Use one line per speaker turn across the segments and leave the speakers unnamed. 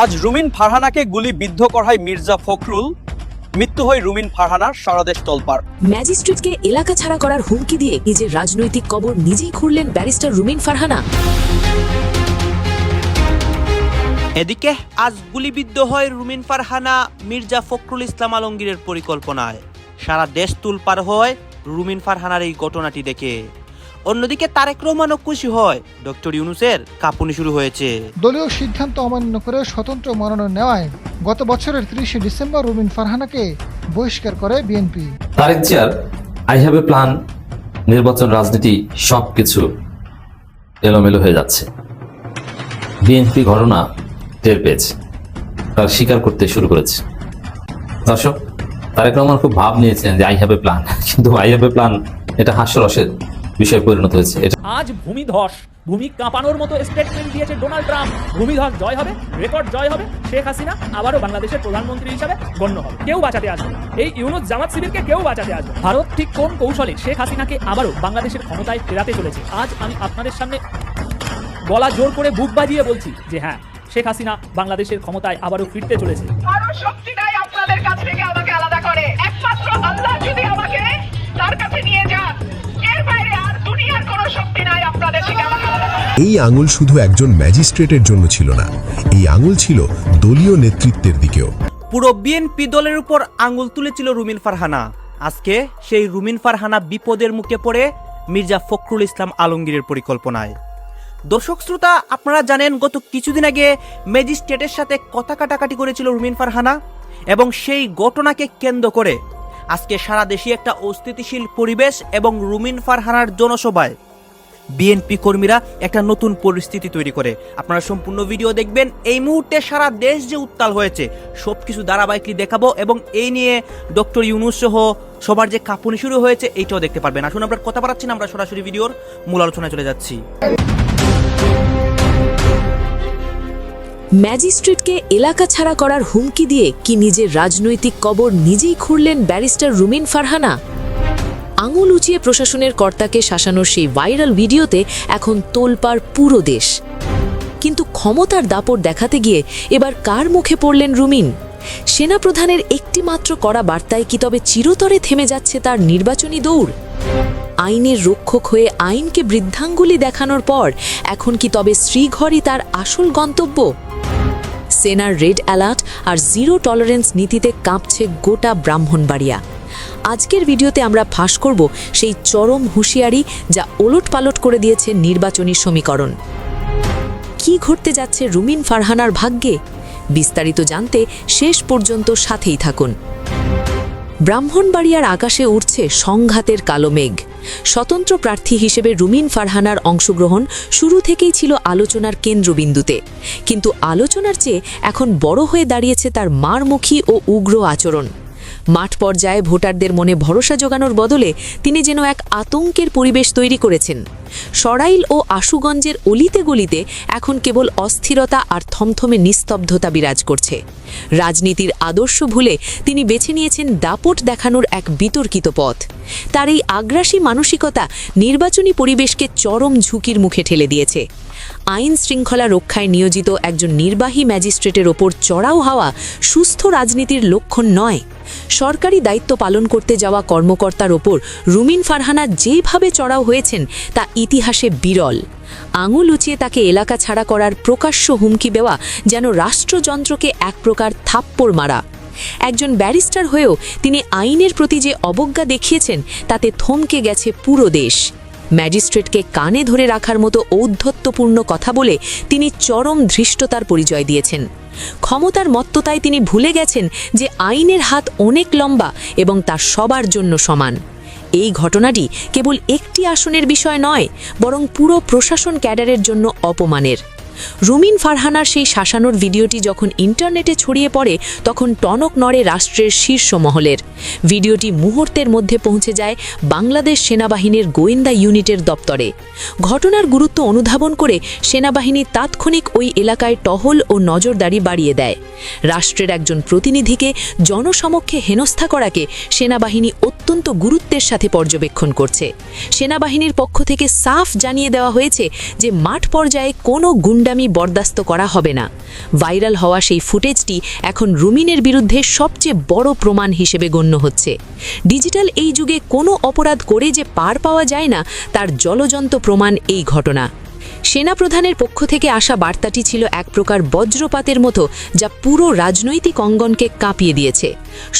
আজ রুমিন ফারহানাকে গুলি বিদ্ধ করায় মির্জা ফখরুল। মৃত্যু হয় রুমিন ফারহানার সারা তলপার
ম্যাজিস্ট্রেটকে এলাকা ছাড়া করার হুমকি দিয়ে নিজের রাজনৈতিক কবর নিজেই খুঁড়লেন ব্যারিস্টার রুমিন ফারহানা।
এদিকে আজ গুলিবিদ্ধ হয় রুমিন ফারহানা মির্জা ফখরুল ইসলাম আলমগীরের পরিকল্পনায়। সারা দেশ তুলপার হয় রুমিন ফারহানার এই ঘটনাটি দেখে। অন্যদিকে তারেক রহমানও খুশি হয়। ডক্টর ইউনুসের কাঁপুনি শুরু হয়েছে।
দলীয় সিদ্ধান্ত অমান্য করে স্বতন্ত্র মনোনয়ন নেওয়ায় গত বছরের তিরিশে ডিসেম্বর রুমিন ফারহানাকে বহিষ্কার করে বিএনপি।
তারেক জিয়ার আই হ্যাভ এ প্ল্যান নির্বাচন রাজনীতি সবকিছু এলোমেলো হয়ে যাচ্ছে। বিএনপি ঘটনা টের পেয়েছে তার স্বীকার করতে শুরু করেছে। দর্শক তারেক রহমান খুব ভাব নিয়েছেন যে আই হ্যাভ এ প্ল্যান কিন্তু আই হ্যাভ এ প্ল্যান এটা হাস্যরসের বিষয়ে পরিণত হয়েছে।
আজ ভূমিধস ভূমি কাঁপানোর মতো স্টেটমেন্ট দিয়েছে ডোনাল্ড ট্রাম্প ভূমিধস জয় হবে রেকর্ড জয় হবে শেখ হাসিনা আবারও বাংলাদেশের প্রধানমন্ত্রী হিসাবে গণ্য হবে। কেউ বাঁচাতে আসবে এই ইউনুস জামাত শিবিরকে কেউ বাঁচাতে আসবে ভারত ঠিক কোন কৌশলে শেখ হাসিনাকে আবারও বাংলাদেশের ক্ষমতায় ফেরাতে চলেছে? আজ আমি আপনাদের সামনে গলা জোর করে বুক বাজিয়ে বলছি যে হ্যাঁ শেখ হাসিনা বাংলাদেশের ক্ষমতায় আবারও ফিরতে চলেছে।
কারও আপনাদের কাছ থেকে আমাকে আলাদা করে। একমাত্র আল্লাহ যদি আমাকে তার কাছে নিয়ে
এই আঙুল শুধু একজন ম্যাজিস্ট্রেটের জন্য ছিল না এই আঙুল ছিল দলীয় নেতৃত্বের দিকেও।
পুরো বিএনপি দলের উপর আঙুল তুলেছিল রুমিন ফারহানা। আজকে সেই রুমিন ফারহানা বিপদের মুখে পড়ে মির্জা ফখরুল ইসলাম আলমগীরের পরিকল্পনায়। দর্শক শ্রোতা আপনারা জানেন গত কিছুদিন আগে ম্যাজিস্ট্রেটের সাথে কথা কাটাকাটি করেছিল রুমিন ফারহানা এবং সেই ঘটনাকে কেন্দ্র করে আজকে সারা দেশে একটা অস্থিতিশীল পরিবেশ এবং রুমিন ফারহানার জনসভায় বিএনপি কর্মীরা একটা নতুন পরিস্থিতি তৈরি করে। আপনারা সম্পূর্ণ ভিডিও দেখবেন। এই মুহূর্তে সারা দেশ যে উত্তাল হয়েছে, সবকিছু ধারাবাহিকলি দেখাবো এবং এই নিয়ে ডক্টর ইউনুস সহ সবার যে কাঁপুনি শুরু হয়েছে, এইটাও দেখতে পারবেন। আসুন, আমরা কথা বাড়াচ্ছি না, আমরা সরাসরি ভিডিওর মূল আলোচনায় চলে যাচ্ছি।
ম্যাজিস্ট্রেটকে এলাকা ছাড়া করার হুমকি দিয়ে কি নিজের রাজনৈতিক কবর নিজেই খুঁড়লেন ব্যারিস্টার রুমিন ফারহানা? আঙুল উঁচিয়ে প্রশাসনের কর্তাকে শাসানোর সেই ভাইরাল ভিডিওতে এখন তোলপাড় পুরো দেশ। কিন্তু ক্ষমতার দাপট দেখাতে গিয়ে এবার কার মুখে পড়লেন রুমিন? সেনাপ্রধানের একটি মাত্র করা বার্তায় কি তবে চিরতরে থেমে যাচ্ছে তার নির্বাচনী দৌড়? আইনের রক্ষক হয়ে আইনকে বৃদ্ধাঙ্গুলি দেখানোর পর এখন কি তবে শ্রীঘরই তার আসল গন্তব্য? সেনার রেড অ্যালার্ট আর জিরো টলারেন্স নীতিতে কাঁপছে গোটা ব্রাহ্মণবাড়িয়া। আজকের ভিডিওতে আমরা ফাঁস করব সেই চরম হুঁশিয়ারি যা ওলট পালট করে দিয়েছে নির্বাচনী সমীকরণ। কি ঘটতে যাচ্ছে রুমিন ফারহানার ভাগ্যে? বিস্তারিত জানতে শেষ পর্যন্ত সাথেই থাকুন। ব্রাহ্মণবাড়িয়ার আকাশে উঠছে সংঘাতের কালো মেঘ। স্বতন্ত্র প্রার্থী হিসেবে রুমিন ফারহানার অংশগ্রহণ শুরু থেকেই ছিল আলোচনার কেন্দ্রবিন্দুতে। কিন্তু আলোচনার চেয়ে এখন বড় হয়ে দাঁড়িয়েছে তার মারমুখী ও উগ্র আচরণ। মাঠ পর্যায়ে ভোটারদের মনে ভরসা জোগানোর বদলে তিনি যেন এক আতঙ্কের পরিবেশ তৈরি করেছেন। সরাইল ও আশুগঞ্জের অলিতে গলিতে এখন কেবল অস্থিরতা আর থমথমে নিস্তব্ধতা বিরাজ করছে। রাজনীতির আদর্শ ভুলে তিনি বেছে নিয়েছেন দাপট দেখানোর এক বিতর্কিত পথ। তার এই আগ্রাসী মানসিকতা নির্বাচনী পরিবেশকে চরম ঝুঁকির মুখে ঠেলে দিয়েছে। আইন শৃঙ্খলা রক্ষায় নিয়োজিত একজন নির্বাহী ম্যাজিস্ট্রেটের ওপর চড়াও হওয়া সুস্থ রাজনীতির লক্ষণ নয়। সরকারি দায়িত্ব পালন করতে যাওয়া কর্মকর্তার ওপর রুমিন ফারহানা যেভাবে চড়াও হয়েছেন, তা ইতিহাসে বিরল। আঙুল উঁচিয়ে তাকে এলাকা ছাড়া করার প্রকাশ্য হুমকি দেওয়া যেন রাষ্ট্রযন্ত্রকে এক প্রকার থাপ্পড় মারা। একজন ব্যারিস্টার হয়েও তিনি আইনের প্রতি যে অবজ্ঞা দেখিয়েছেন, তাতে থমকে গেছে পুরো দেশ। ম্যাজিস্ট্রেটকে কানে ধরে রাখার মতো ঔদ্ধত্যপূর্ণ কথা বলে তিনি চরম ধৃষ্টতার পরিচয় দিয়েছেন। ক্ষমতার মত্ততায় তিনি ভুলে গেছেন যে আইনের হাত অনেক লম্বা এবং তা সবার জন্য সমান। এই ঘটনাটি কেবল একটি আসনের বিষয় নয়, বরং পুরো প্রশাসন ক্যাডারের জন্য অপমানের। রুমিন ফারহানার সেই শাসানোর ভিডিওটি যখন ইন্টারনেটে ছড়িয়ে পড়ে, তখন টনক নড়ে রাষ্ট্রের শীর্ষ মহলের। ভিডিওটি মুহূর্তের মধ্যে পৌঁছে যায় বাংলাদেশ সেনাবাহিনীর গোয়েন্দা ইউনিটের দপ্তরে। ঘটনার গুরুত্ব অনুধাবন করে সেনাবাহিনী তাৎক্ষণিক ওই এলাকায় টহল ও নজরদারি বাড়িয়ে দেয়। রাষ্ট্রের একজন প্রতিনিধিকে জনসমক্ষে হেনস্থা করাকে সেনাবাহিনী অত্যন্ত গুরুত্বের সাথে পর্যবেক্ষণ করছে। সেনাবাহিনীর পক্ষ থেকে সাফ জানিয়ে দেওয়া হয়েছে যে মাঠ পর্যায়ে কোনো গুন্ডা গুন্ডামি বরদাস্ত করা হবে না। ভাইরাল হওয়া সেই ফুটেজটি এখন রুমিনের বিরুদ্ধে সবচেয়ে বড় প্রমাণ হিসেবে গণ্য হচ্ছে। ডিজিটাল এই যুগে কোনো অপরাধ করে যে পার পাওয়া যায় না, তার জলজন্ত প্রমাণ এই ঘটনা। সেনাপ্রধানের পক্ষ থেকে আসা বার্তাটি ছিল এক প্রকার বজ্রপাতের মতো, যা পুরো রাজনৈতিক অঙ্গনকে কাঁপিয়ে দিয়েছে।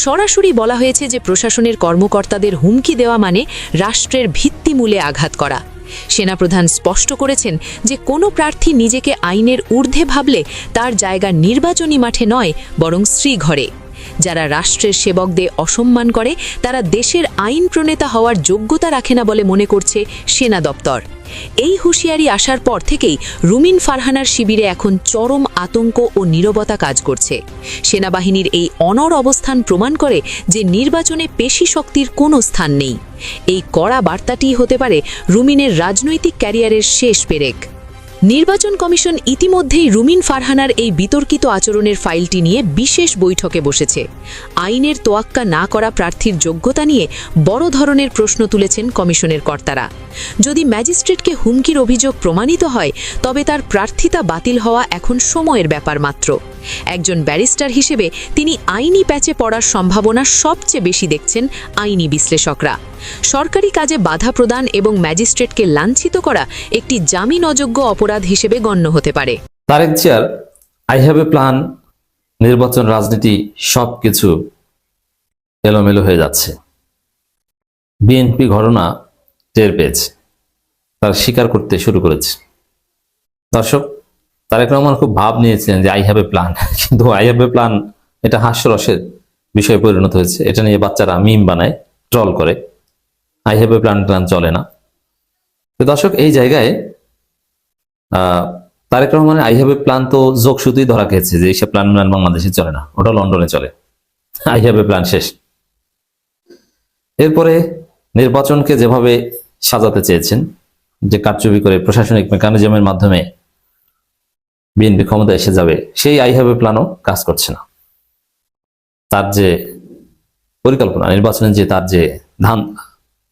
সরাসরি বলা হয়েছে যে প্রশাসনের কর্মকর্তাদের হুমকি দেওয়া মানে রাষ্ট্রের ভিত্তিমূলে আঘাত করা। সেনাপ্রধান স্পষ্ট করেছেন যে কোনো প্রার্থী নিজেকে আইনের ঊর্ধ্বে ভাবলে তার জায়গা নির্বাচনী মাঠে নয়, বরং শ্রীঘরে। যারা রাষ্ট্রের সেবকদের অসম্মান করে, তারা দেশের আইন প্রণেতা হওয়ার যোগ্যতা রাখে না বলে মনে করছে সেনা দপ্তর। এই হুঁশিয়ারি আসার পর থেকেই রুমিন ফারহানার শিবিরে এখন চরম আতঙ্ক ও নীরবতা কাজ করছে। সেনাবাহিনীর এই অনর অবস্থান প্রমাণ করে যে নির্বাচনে পেশি শক্তির কোনো স্থান নেই। এই কড়া বার্তাটিই হতে পারে রুমিনের রাজনৈতিক ক্যারিয়ারের শেষ পেরেক। নির্বাচন কমিশন ইতিমধ্যেই রুমিন ফারহানার এই বিতর্কিত আচরণের ফাইলটি নিয়ে বিশেষ বৈঠকে বসেছে। আইনের তোয়াক্কা না করা প্রার্থীর যোগ্যতা নিয়ে বড় ধরনের প্রশ্ন তুলেছেন কমিশনের কর্তারা। যদি ম্যাজিস্ট্রেটকে হুমকির অভিযোগ প্রমাণিত হয়, তবে তার প্রার্থিতা বাতিল হওয়া এখন সময়ের ব্যাপার মাত্র। একজন ব্যারিস্টার হিসেবে তিনি আইনি প্যাচে পড়ার সম্ভাবনা সবচেয়ে বেশি দেখছেন আইনি বিশ্লেষকরা। সরকারি কাজে বাধা প্রদান এবং ম্যাজিস্ট্রেটকে লাঞ্ছিত করা একটি জামিন অযোগ্য অপরাধ হিসেবে গণ্য হতে পারে।
Tarek I have a plan নির্বাচন রাজনীতি সবকিছু এলোমেলো হয়ে যাচ্ছে। বিএনপি ঘটনা টের পেয়েছে, তার স্বীকার করতে শুরু করেছে। দর্শক তারেক রহমান খুব ভাব নিয়েছিলেন যে আই হ্যাভ এ প্ল্যান কিন্তু আই হ্যাভ এ প্ল্যান এটা হাস্যরসের বিষয়ে পরিণত হয়েছে। এটা নিয়ে বাচ্চারা মিম বানায় ট্রল করে। I have a plan plan চলে না। তো দর্শক, এই জায়গায় তারেক রহমানের আই হ্যাভ এ প্ল্যান তো যোগ শুধুই ধরা খেয়েছে যে, এইসব প্ল্যান প্ল্যান বাংলাদেশে চলে না। ওটা লন্ডনে চলে। আই হ্যাভ এ প্ল্যান শেষ। এরপরে নির্বাচনকে যেভাবে সাজাতে চেয়েছেন, যে কারচুপি করে প্রশাসনিক মেকানিজমের মাধ্যমে বিএনপি ক্ষমতা এসে যাবে, সেই আই হ্যাভ এ প্ল্যানও কাজ করছে না। তার যে পরিকল্পনা, নির্বাচনে যে তার যে ধান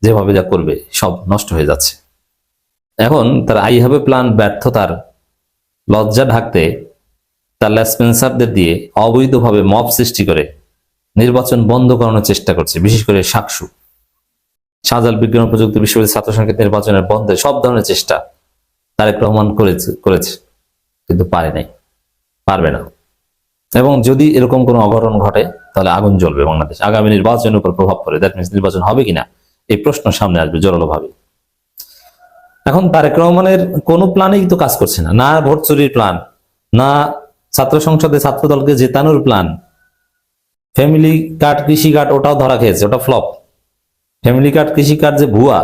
যেভাবে যা করবে, সব নষ্ট হয়ে যাচ্ছে। এখন তার আই হ্যাভ এ প্ল্যান ব্যর্থতার লজ্জা ঢাকতে তার লেসপেন্সারদের দিয়ে অবৈধভাবে মব সৃষ্টি করে নির্বাচন বন্ধ করানোর চেষ্টা করছে, বিশেষ করে সাকসু শাহজাল বিজ্ঞান প্রযুক্তি বিশ্ববিদ্যালয় ছাত্র সংসদ নির্বাচনের বন্ধে সব ধরনের চেষ্টা তারেক রহমান করেছে করেছে। কিন্তু পারে নাই, পারবে না। এবং যদি এরকম কোনো অঘটন ঘটে, তাহলে আগুন জ্বলবে বাংলাদেশ। আগামী নির্বাচনের উপর প্রভাব পড়ে। দ্যাট মিনস নির্বাচন হবে কিনা, এই প্রশ্ন সামনে আসবে জোরালোভাবে। এখন তারেক রহমানের কোনো প্ল্যানেই তো কাজ করছে না। না ভোট চুরির প্ল্যান, না ছাত্র সংসদে ছাত্র দলকে জেতানোর প্ল্যান। ফ্যামিলি কার্ড, কৃষি কার্ড, ওটাও ধরা খেয়েছে, ওটা ফ্লপ। ফ্যামিলি কার্ড, কৃষি কার্ড যে ভুয়া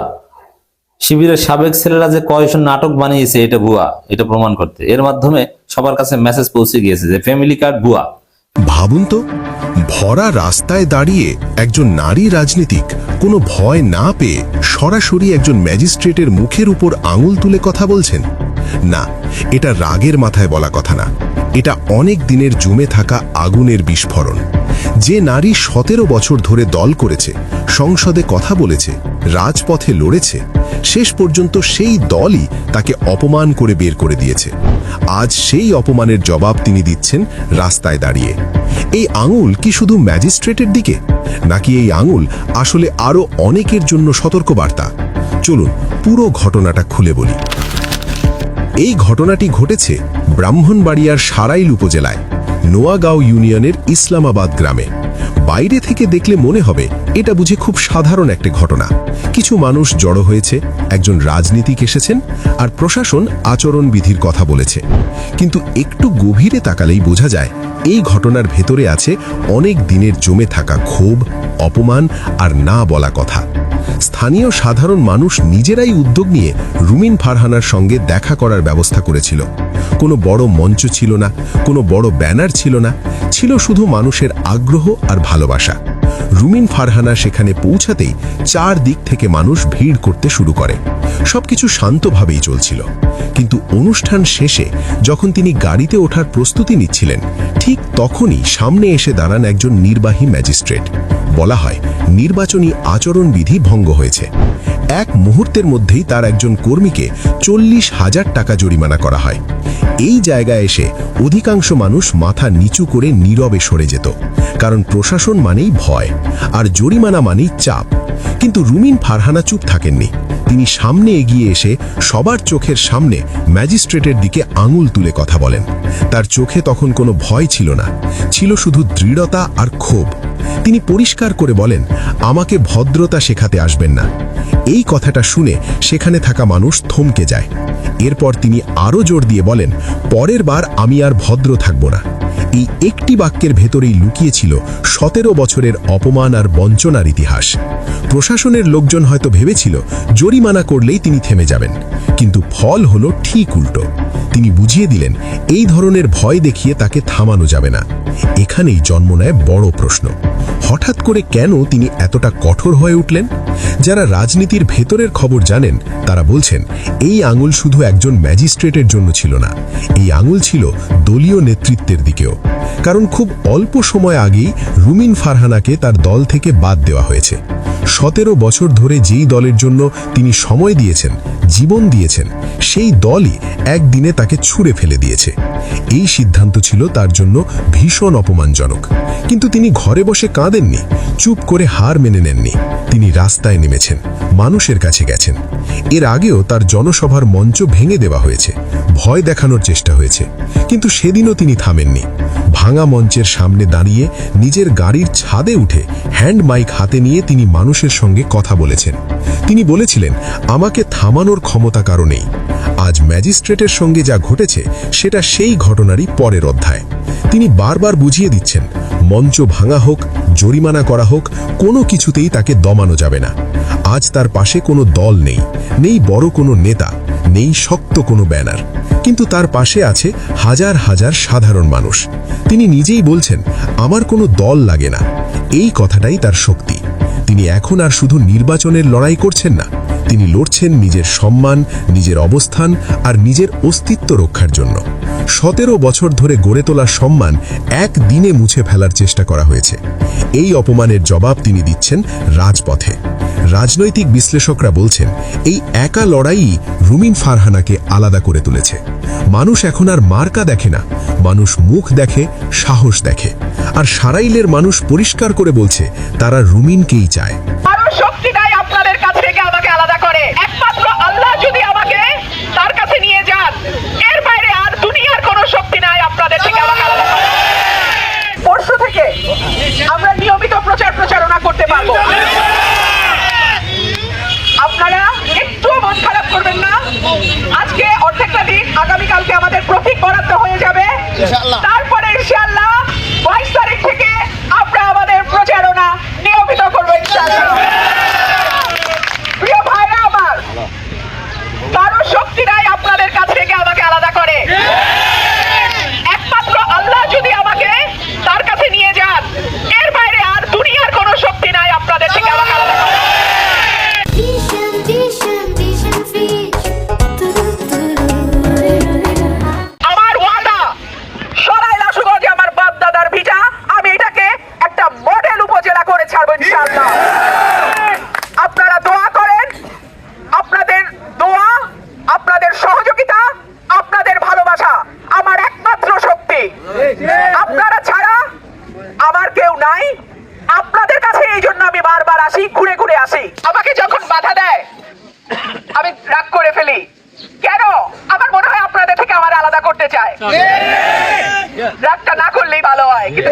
শিবিরের সাবেক ছেলেরা যে কয়েকজন নাটক বানিয়েছে, এটা ভুয়া, এটা প্রমাণ করতে। এর মাধ্যমে সবার কাছে মেসেজ পৌঁছে গিয়েছে যে ফ্যামিলি কার্ড ভুয়া।
ভাবুন তো, ভরা রাস্তায় দাঁড়িয়ে একজন নারী রাজনীতিক কোনো ভয় না পেয়ে সরাসরি একজন ম্যাজিস্ট্রেটের মুখের উপর আঙুল তুলে কথা বলছেন। না, এটা রাগের মাথায় বলা কথা না। এটা অনেক দিনের জমে থাকা আগুনের বিস্ফোরণ। যে নারী সতেরো বছর ধরে দল করেছে, সংসদে কথা বলেছে, রাজপথে লড়েছে, শেষ পর্যন্ত সেই দলই তাকে অপমান করে বের করে দিয়েছে। আজ সেই অপমানের জবাব তিনি দিচ্ছেন রাস্তায় দাঁড়িয়ে। এই আঙুল কি শুধু ম্যাজিস্ট্রেটের দিকে? নাকি এই আঙুল আসলে আরও অনেকের জন্য সতর্কবার্তা? চলুন পুরো ঘটনাটা খুলে বলি। এই ঘটনাটি ঘটেছে ব্রাহ্মণবাড়িয়ার সারাইল উপজেলায়। নোয়াগাঁও ইউনিয়নের ইসলামাবাদ গ্রামে। বাইরে থেকে দেখলে মনে হবে এটা বুঝে খুব সাধারণ একটা ঘটনা। কিছু মানুষ জড়ো হয়েছে, একজন রাজনীতিক এসেছেন আর প্রশাসন আচরণবিধির কথা বলেছে। কিন্তু একটু গভীরে তাকালেই বোঝা যায়, এই ঘটনার ভেতরে আছে অনেক দিনের জমে থাকা ক্ষোভ, অপমান আর না বলা কথা। স্থানীয় সাধারণ মানুষ নিজেরাই উদ্যোগ নিয়ে রুমিন ফারহানার সঙ্গে দেখা করার ব্যবস্থা করেছিল। কোনো বড় মঞ্চ ছিল না, কোনো বড় ব্যানার ছিল না, ছিল শুধু মানুষের আগ্রহ আর ভালোবাসা। রুমিন ফারহানা সেখানে পৌঁছাতেই চার দিক থেকে মানুষ ভিড় করতে শুরু করে। সবকিছু শান্তভাবেই চলছিল। কিন্তু অনুষ্ঠান শেষে যখন তিনি গাড়িতে ওঠার প্রস্তুতি নিচ্ছিলেন, ঠিক তখনই সামনে এসে দাঁড়ান একজন নির্বাহী ম্যাজিস্ট্রেট। বলা হয়, নির্বাচনী আচরণবিধি ভঙ্গ হয়েছে। এক মুহূর্তের মধ্যেই তার একজন কর্মীকে চল্লিশ হাজার টাকা জরিমানা করা হয়। এই জায়গায় এসে অধিকাংশ মানুষ মাথা নিচু করে নীরবে সরে যেত। কারণ প্রশাসন মানেই ভয় আর জরিমানা মানেই চাপ। কিন্তু রুমিন ফারহানা চুপ থাকেননি। তিনি সামনে এগিয়ে এসে সবার চোখের সামনে ম্যাজিস্ট্রেটের দিকে আঙুল তুলে কথা বলেন। তার চোখে তখন কোনো ভয় ছিল না, ছিল শুধু দৃঢ়তা আর ক্ষোভ। তিনি পরিষ্কার করে বলেন, আমাকে ভদ্রতা শেখাতে আসবেন না। এই কথাটা শুনে সেখানে থাকা মানুষ থমকে যায়। এরপর তিনি আরও জোর দিয়ে বলেন, পরের বার আমি আর ভদ্র থাকব না। এই একটি বাক্যের ভেতরেই লুকিয়েছিল সতেরো বছরের অপমান আর বঞ্চনার ইতিহাস। প্রশাসনের লোকজন হয়তো ভেবেছিল, জরিমানা করলেই তিনি থেমে যাবেন। কিন্তু ফল হলো ঠিক উল্টো। তিনি বুঝিয়ে দিলেন, এই ধরনের ভয় দেখিয়ে তাকে থামানো যাবে না। এখানেই জন্ম নেয় বড় প্রশ্ন। হঠাৎ করে কেন তিনি এতটা কঠোর হয়ে উঠলেন? যারা রাজনীতির ভেতরের খবর জানেন, তারা বলছেন, এই আঙুল শুধু একজন ম্যাজিস্ট্রেটের জন্য ছিল না। এই আঙুল ছিল দলীয় নেতৃত্বের দিকেও। কারণ খুব অল্প সময় আগেই রুমিন ফারহানাকে তার দল থেকে বাদ দেওয়া হয়েছে। সতেরো বছর ধরে যেই দলের জন্য তিনি সময় দিয়েছেন, জীবন দিয়েছেন, সেই দলই একদিনে তাকে ছুঁড়ে ফেলে দিয়েছে। এই সিদ্ধান্ত ছিল তার জন্য ভীষণ অপমানজনক। কিন্তু তিনি ঘরে বসে কাঁদেননি, চুপ করে হার মেনে নেননি। তিনি রাস্তায় নেমেছেন, মানুষের কাছে গেছেন। এর আগেও তার জনসভার মঞ্চ ভেঙে দেওয়া হয়েছে, ভয় দেখানোর চেষ্টা হয়েছে। কিন্তু সেদিনও তিনি থামেননি। ভাঙা মঞ্চের সামনে দাঁড়িয়ে নিজের গাড়ির ছাদে উঠে হ্যান্ড মাইক হাতে নিয়ে তিনি মানুষের সঙ্গে কথা বলেছেন। তিনি বলেছিলেন, আমাকে থামানোর ক্ষমতা কারণেই আজ ম্যাজিস্ট্রেটের সঙ্গে যা ঘটেছে, সেটা সেই ঘটনারই পরের অধ্যায়। তিনি বারবার বুঝিয়ে দিচ্ছেন, মঞ্চ ভাঙা হোক, জরিমানা করা হোক, কোনো কিছুতেই তাকে দমানো যাবে না। আজ তার পাশে কোনো দল নেই নেই বড় কোনো নেতা, নেই শক্ত কোনো ব্যানার। কিন্তু তার পাশে আছে হাজার হাজার সাধারণ মানুষ। তিনি নিজেই বলছেন, আমার কোনো দল লাগে না। এই কথাটাই তার শক্তি। তিনি এখন আর শুধু নির্বাচনের লড়াই করছেন না, তিনি লড়ছেন নিজের সম্মান, নিজের অবস্থান আর নিজের অস্তিত্ব রক্ষার জন্য। সতেরো বছর ধরে গড়ে তোলা সম্মান এক দিনে মুছে ফেলার চেষ্টা করা হয়েছে। এই অপমানের জবাব তিনি দিচ্ছেন রাজপথে। রাজনৈতিক বিশ্লেষকরা বলছেন, এই একা লড়াইই রুমিন ফারহানাকে আলাদা করে তুলেছে। মানুষ এখন আর মার্কা দেখে না, মানুষ মুখ দেখে, সাহস দেখে। আর সারাইলের মানুষ পরিষ্কার করে বলছে, তারা রুমিনকেই চায়
আরও শক্তিটাই আপনাদের কাছ থেকে আমাকে আলাদা করে একমাত্র আল্লাহ যদি আমাকে তার কাছে নিয়ে যান এর বাইরে আর দুনিয়ার কোনো করে পরশু থেকে আমরা নিয়মিত প্রচার প্রচারণা করতে পারব। আপনারা একটু মন খারাপ করবেন না। আজকে অর্ধেকটা দিন আগামীকালকে আমাদের প্রফিট বরাদ্দ হয়ে যাবে। তারপরে ইনশাআল্লাহ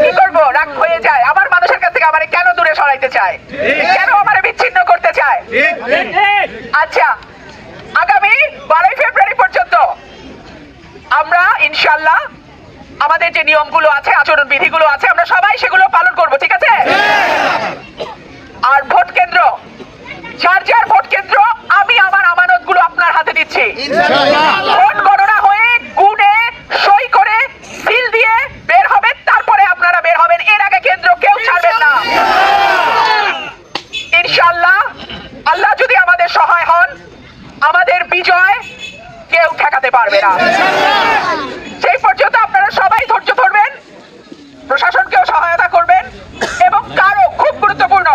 কি করব? রাগ হয়ে যায়। আমার মানুষের কাছ থেকে আমারে কেন দূরে সরাইতে চায়? কেন আমারে বিচ্ছিন্ন করতে চায়? আচ্ছা আগামী বারোই ফেব্রুয়ারি পর্যন্ত আমরা ইনশাল্লাহ আমাদের যে নিয়মগুলো আছে আচরণ বিধিগুলো আছে আমরা সবাই সেগুলো পালন করব ঠিক আছে? আর ভোট কেন্দ্র যার যার ভোট কেন্দ্র আমি আমার আমানতগুলো আপনার হাতে দিচ্ছি। ভোট গণনা হয়ে গুনে সই করে সিল দিয়ে বের হবে তারপরে আপনারা বের হবেন এর আগে কেন্দ্র কেউ ছাড়বেন না ইনশাল্লাহ আল্লাহ যদি আমাদের সহায় হন আমাদের বিজয় কেউ ঠেকাতে পারবে না সেই পর্যন্ত আপনারা সবাই ধৈর্য ধরবেন প্রশাসনকেও সহায়তা করবেন এবং কারও খুব গুরুত্বপূর্ণ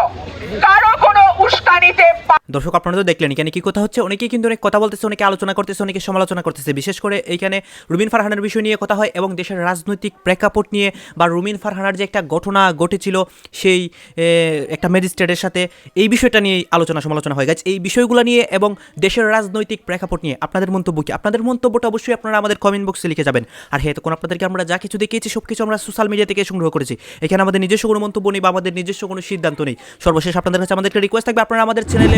কারও কোনো উস্কানিতে পা-
দর্শক, আপনারা তো দেখলেন, এখানে কি কথা হচ্ছে? অনেকেই কিন্তু অনেক কথা বলতেছে, অনেকে আলোচনা করতেছে, অনেকে সমালোচনা করতেছে। বিশেষ করে এইখানে রুমিন ফারহানের বিষয় নিয়ে কথা হয় এবং দেশের রাজনৈতিক প্রেক্ষাপট নিয়ে বা রুমিন ফারহানার যে একটা ঘটনা ঘটেছিল, সেই একটা ম্যাজিস্ট্রেটের সাথে এই বিষয়টা নিয়ে আলোচনা সমালোচনা হয়ে। গেছে এই বিষয়গুলো নিয়ে এবং দেশের রাজনৈতিক প্রেক্ষাপট নিয়ে আপনাদের মন্তব্য কি? আপনাদের মন্তব্যটা অবশ্যই আপনারা আমাদের কমেন্ট বক্সে লিখে যাবেন। আর হ্যাঁ তখন আপনাদেরকে আমরা যা কিছু দেখিয়েছি, সব কিছু আমরা সোশ্যাল মিডিয়া থেকে সংগ্রহ করেছি। এখানে আমাদের নিজস্ব কোনো মন্তব্য নেই বা আমাদের নিজস্ব কোনো সিদ্ধান্ত নেই। সর্বশেষ আপনাদের কাছে আমাদেরকে রিকোয়েস্ট থাকবে, আপনারা আমাদের চ্যানেলে